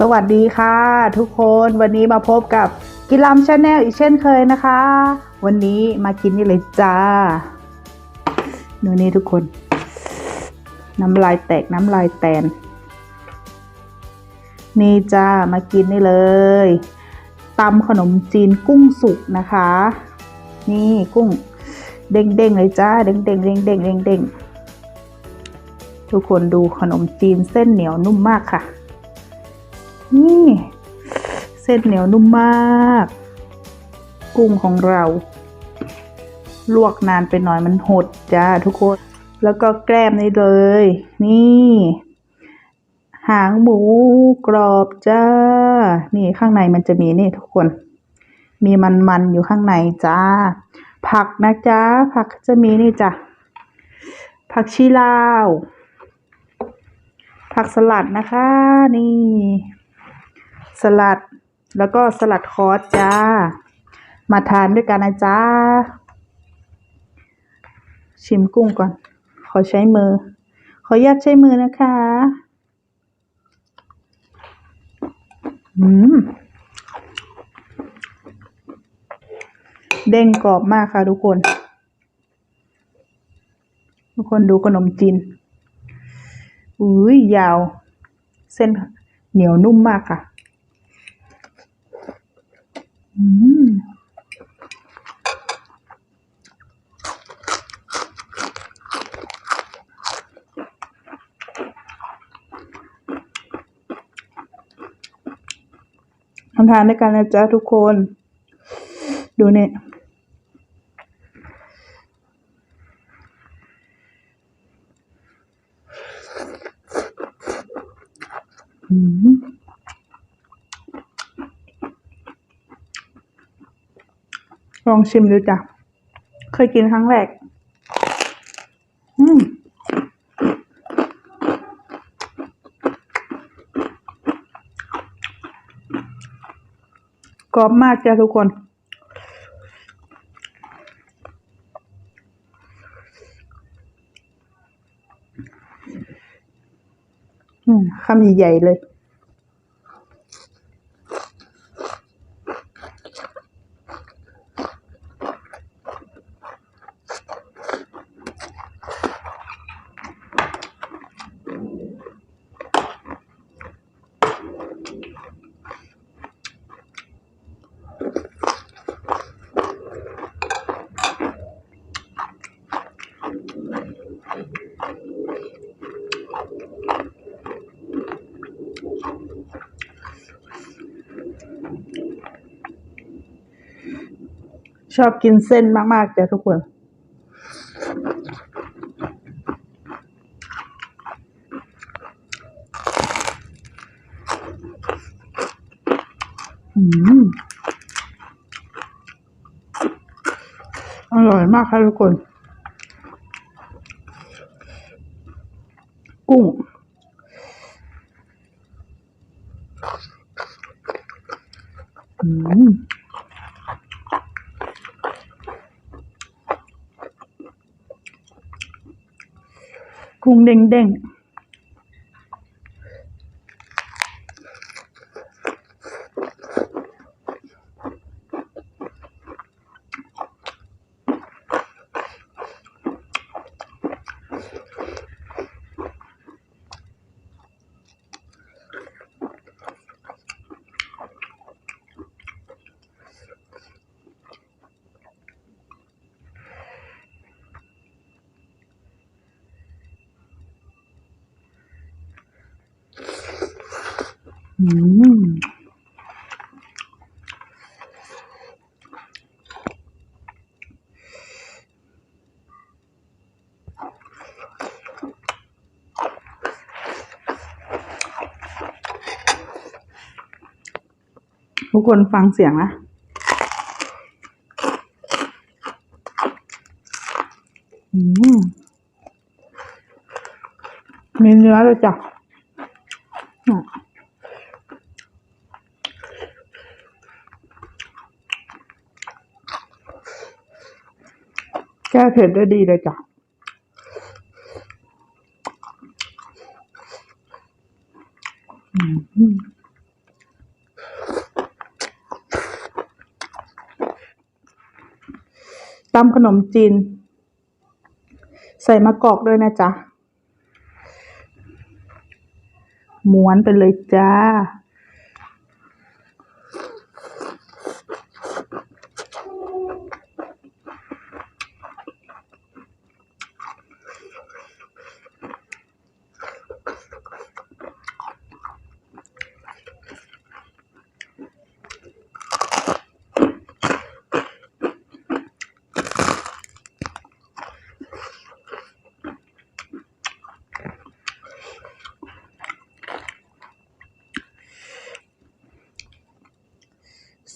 สวัสดีค่ะทุกคนวันนี้มาพบกับกิลามชาแนลอีกเช่นเคยนะคะ วันนี้มากินนี่เลยจ้าดูนี่ทุกคน น้ำลายแตกน้ำลายแตน นี่จ้ามากินนี่เลยตำขนมจีนกุ้งสุกนะคะ นี่กุ้งเด้งๆเลยจ้าเด้งๆเด้งๆเด้งๆเด้งๆทุกคนดูขนมจีนเส้นเหนียวนุ่มมากค่ะ นี่เส้นเหนียวนุ่มมาก กุ้งของเรา ลวกนานไปหน่อยมันหดจ้าทุกคน แล้วก็แกล้มนี่เลย นี่ หางหมูกรอบจ้า นี่ข้างในมันจะมีนี่ทุกคน มีมันๆอยู่ข้างในจ้า ผักนะจ้าผักจะมีนี่จ้ะผักชีลาวผักสลัดนะคะ นี่ สลัด แล้วก็สลัดคอสจ้า มาทานด้วยกันนะจ้า ชิมกุ้งก่อน ขอใช้มือ ขออนุญาตใช้มือนะคะ อืม เด้งกรอบมากค่ะทุกคน ทุกคนดูขนมจีนอุ้ยยาว เส้นเหนียวนุ่มมากค่ะ ทำทานด้วยกันนะจ๊ะทุกคน ดูเนี่ยอืม ลองชิมดูจ้ะ เคยกินครั้งแรก อืมกรอบมากจ้ะทุกคน อืมคำใหญ่ๆเลย ชอบกินเส้นมาก ๆ จ้ะทุกคน อร่อยมากค่ะทุกคน กุ้ง อืมกุ้งเด้งเทุกคนฟังเสียงนะอืมมีเนื้อเลยจ้ะ ก้เผ็ดได้ดีเลยจ้ะตำขนมจีน ใส่มะกอกด้วยนะจ๊ะม้วนไปเลยจ้า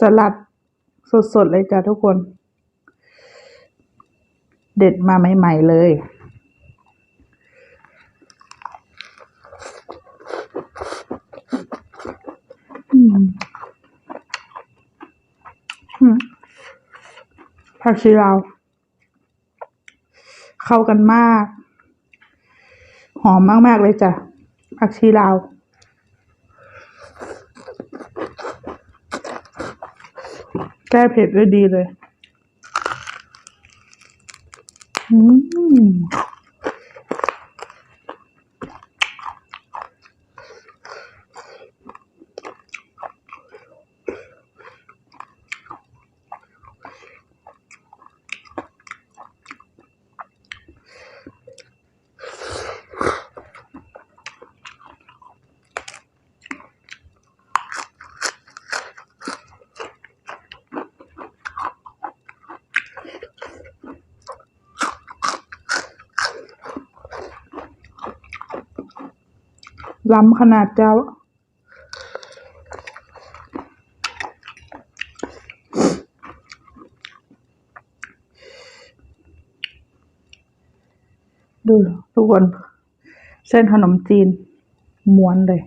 สลัดสดๆเลยจ้ะทุกคน เด็ดมาใหม่ๆเลยผักชีลาวเข้ากันมาก หอมมาก ๆ เลยจ้ะผักชีลาว แก้เผ็ดได้ดีเลย อืม ล้ำขนาดเจ้า ดูทุกคน เส้นขนมจีนม้วนเลย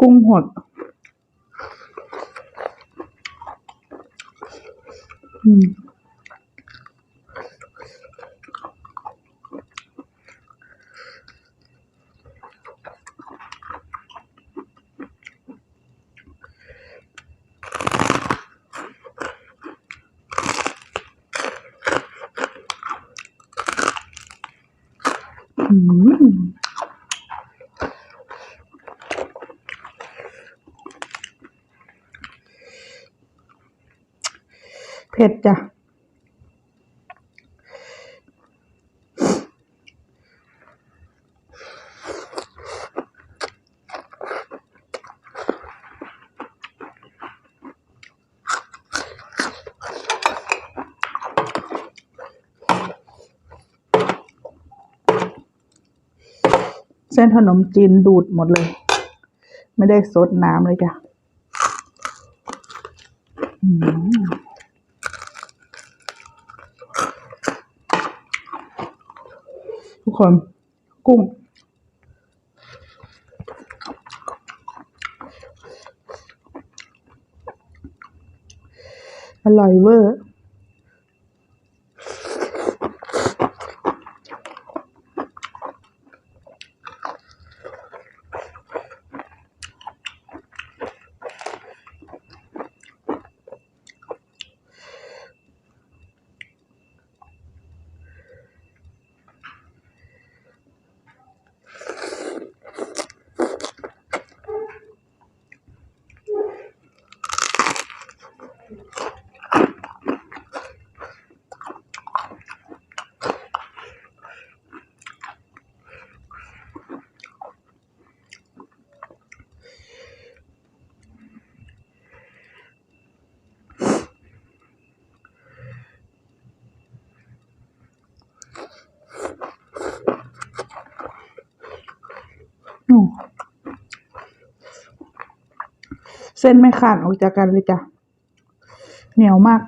กุ้งหดอืมอืม ผ็ดจ้ะเส้นขนมจีนดูดหมดเลย ไม่ได้ซดน้ำเลยจ้ะอืม ทุกคน กุ้ง อร่อยเวอร์ อ เส้นไม่ขาดออกจากกันเลยจ้ะ เหนียวมาก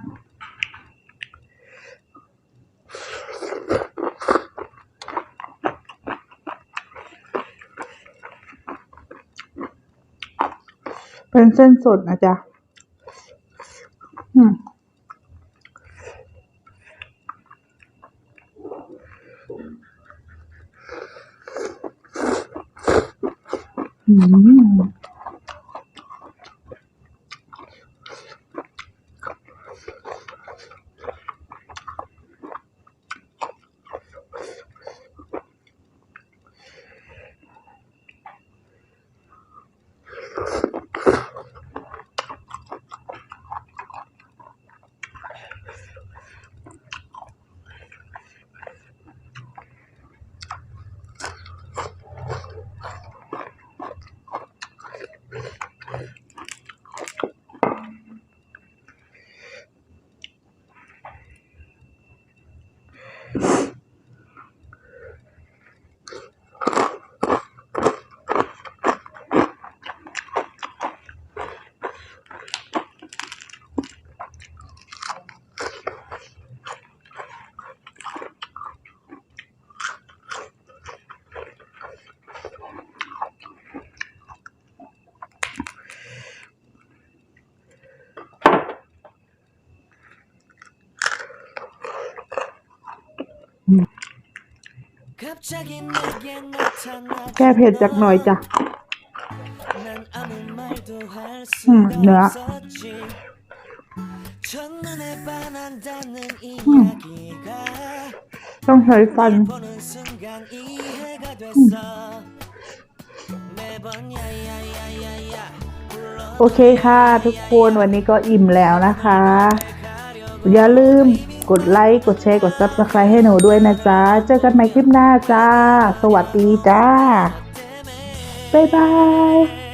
เป็นเส้นสดนะจ๊ะ อืม อืม แก้เผ็ดจากหน่อยจ้ะอืมเนื้ออืมต้องใช้ฟัน โอเคค่ะทุกคนวันนี้ก็อิ่มแล้วนะคะ อย่าลืม กดไลค์ กดแชร์ กด Subscribe ให้หนูด้วยนะจ๊ะ เจอกันใหม่คลิปหน้าจ้า สวัสดีจ้า บ๊ายบาย